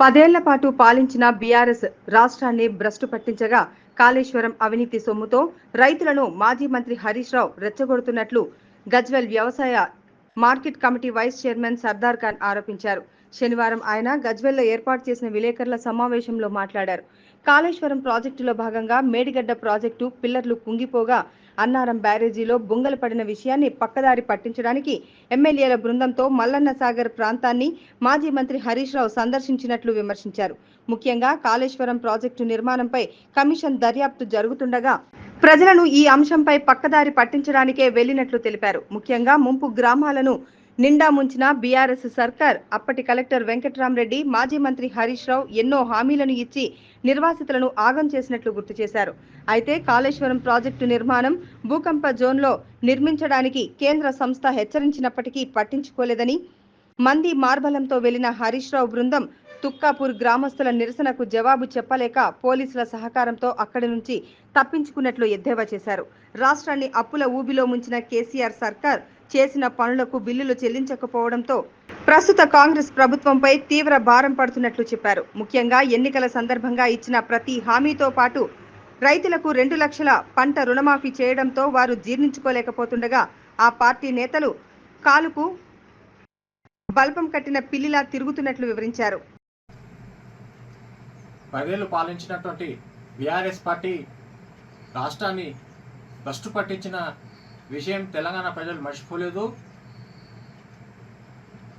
పదేళ్ళ పాటు పాలించిన బీఆర్ఎస్ రాష్ట్రాన్ని భ్రష్టు పట్టించగా కాళేశ్వరం అవినీతి సొమ్ముతో రైతులను మాజీ మంత్రి హరీష్ రావు రెచ్చగొడుతున్నట్లు గజ్వెల్ వ్యవసాయ market committee vice chairman Sardar Khan ఆరోపించారు. శనివారం ఆయన గజ్వెల్లో ఏర్పాటు చేసిన విలేకరుల సమావేశంలో మాట్లాడారు. కాళేశ్వరం ప్రాజెక్టులో భాగంగా మేడిగడ్డ ప్రాజెక్టు పిల్లర్లు కుంగిపోగా అన్నారం బ్యారేజీలో బొంగలు పడిన విషయాన్ని పక్కదారి పట్టించడానికి ఎమ్మెల్యేల బృందంతో మల్లన్న సాగర్ ప్రాంతాన్ని మాజీ మంత్రి హరీష్ రావు సందర్శించినట్లు విమర్శించారు. ముఖ్యంగా కాళేశ్వరం ప్రాజెక్టు నిర్మాణంపై కమిషన్ దర్యాప్తు జరుగుతుండగా ప్రజలను ఈ అంశంపై పక్కదారి పట్టించడానికే వెళ్ళినట్లు తెలిపారు. ముఖ్యంగా ముంపు గ్రామాలను నిండా ముంచిన బీఆర్ఎస్ సర్కార్ అప్పటి కలెక్టర్ వెంకట్రామరెడ్డి మాజీ మంత్రి హరీష్ రావు ఎన్నో హామీలను ఇచ్చి నిర్వాసితులను ఆగం చేసినట్లు గుర్తు చేశారు. అయితే కాళేశ్వరం ప్రాజెక్టు నిర్మాణం భూకంప జోన్లో నిర్మించడానికి కేంద్ర సంస్థ హెచ్చరించినప్పటికీ పట్టించుకోలేదని మంది మార్బలంతో వెళ్ళిన హరీష్ రావు బృందం తుక్కాపూర్ గ్రామస్తుల నిరసనకు జవాబు చెప్పలేక పోలీసుల సహకారంతో అక్కడి నుంచి తప్పించుకున్నట్లు ఎద్దేవా చేశారు. రాష్ట్రాన్ని అప్పుల ఊబిలో ముంచిన కేసీఆర్ సర్కార్ చేసిన పనులకు బిల్లులు చెల్లించకపోవడంతో ప్రస్తుత కాంగ్రెస్ ప్రభుత్వంపై తీవ్ర భారం పడుతున్నట్లు చెప్పారు. ముఖ్యంగా ఎన్నికల సందర్భంగా ఇచ్చిన ప్రతి హామీతో పాటు రైతులకు రెండు లక్షల పంట రుణమాఫీ చేయడంతో వారు జీర్ణించుకోలేకపోతుండగా ఆ పార్టీ నేతలు కాలుకు బల్పం కట్టిన పిల్లిలా తిరుగుతున్నట్లు వివరించారు. పాలించినటువంటి బీఆర్ఎస్ పార్టీ రాష్ట్రాన్ని భ్రష్టు పట్టించిన విషయం తెలంగాణ ప్రజలు మర్చిపోలేదు.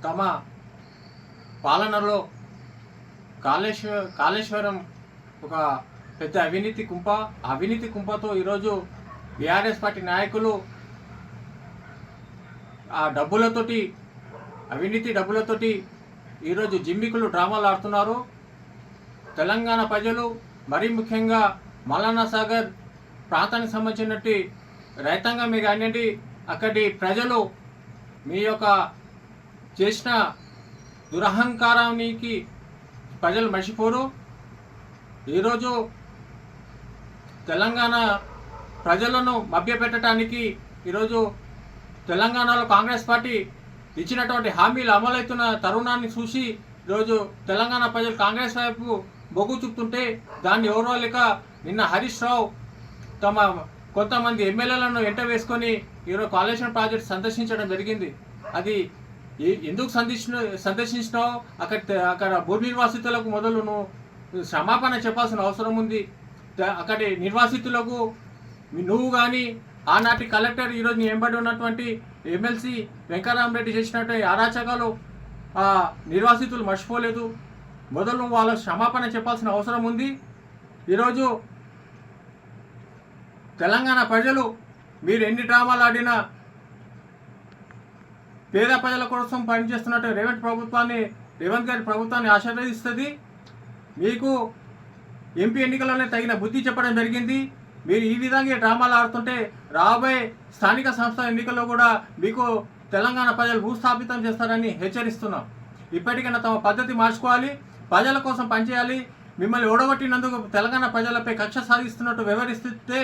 తమ పాలనలో కాళేశ్వర కాళేశ్వరం ఒక పెద్ద అవినీతి కుంప అవినీతి కుంపతో ఈరోజు బీఆర్ఎస్ పార్టీ నాయకులు ఆ డబ్బులతోటి అవినీతి డబ్బులతోటి ఈరోజు జిమ్మికులు డ్రామాలు ఆడుతున్నారు. తెలంగాణ ప్రజలు మరీ ముఖ్యంగా మల్లన్న సాగర్ ప్రాంతానికి సంబంధించినట్టు రైతాంగమే కానివ్వండి అక్కడి ప్రజలు మీ యొక్క చేసిన దురహంకారానికి ప్రజలు మర్చిపోరు ఈరోజు తెలంగాణ ప్రజలను మభ్యపెట్టడానికి ఈరోజు తెలంగాణలో కాంగ్రెస్ పార్టీ ఇచ్చినటువంటి హామీలు అమలవుతున్న తరుణాన్ని చూసి ఈరోజు తెలంగాణ ప్రజలు కాంగ్రెస్ వైపు మొగ్గు చూపుతుంటే దాన్ని ఎవరో లేక నిన్న హరీష్ రావు తమ కొంతమంది ఎమ్మెల్యేలను ఎంట వేసుకొని ఈరోజు కాళేశ్వరం ప్రాజెక్ట్ సందర్శించడం జరిగింది. అది ఏ- ఎందుకు సందర్శించిన సందర్శించినావు? అక్కడ అక్కడ భూమి నిర్వాసితులకు మొదలు నువ్వు క్షమాపణ చెప్పాల్సిన అవసరం ఉంది. అక్కడి నిర్వాసితులకు నువ్వు కానీ ఆనాటి కలెక్టర్ ఈరోజు నీ వెంబడి ఉన్నటువంటి ఎమ్మెల్సీ వెంకటరామరెడ్డి చేసినటువంటి అరాచకాలు ఆ నిర్వాసితులు మర్చిపోలేదు. మొదలు వాళ్ళ క్షమాపణ చెప్పాల్సిన అవసరం ఉంది. ఈరోజు తెలంగాణ ప్రజలు మీరు ఎన్ని డ్రామాలు ఆడినా పేద ప్రజల కోసం పనిచేస్తున్నట్టు రేవంత్ ప్రభుత్వాన్ని రేవంత్ గారి ప్రభుత్వాన్ని ఆశీర్వదిస్తుంది. మీకు ఎంపీ ఎన్నికల్లోనే తగిన బుద్ధి చెప్పడం జరిగింది. మీరు ఈ విధంగా డ్రామాలు ఆడుతుంటే రాబోయే స్థానిక సంస్థ ఎన్నికల్లో కూడా మీకు తెలంగాణ ప్రజలు భూస్థాపితం చేస్తారని హెచ్చరిస్తున్నాం. ఇప్పటికైనా తమ పద్ధతి మార్చుకోవాలి ప్రజల కోసం పనిచేయాలి. మిమ్మల్ని ఓడగొట్టినందుకు తెలంగాణ ప్రజలపై కక్ష సాధిస్తున్నట్టు వివరిస్తే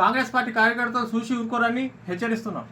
కాంగ్రెస్ పార్టీ కార్యకర్తలు చూసి ఊరుకోరని హెచ్చరిస్తున్నాం.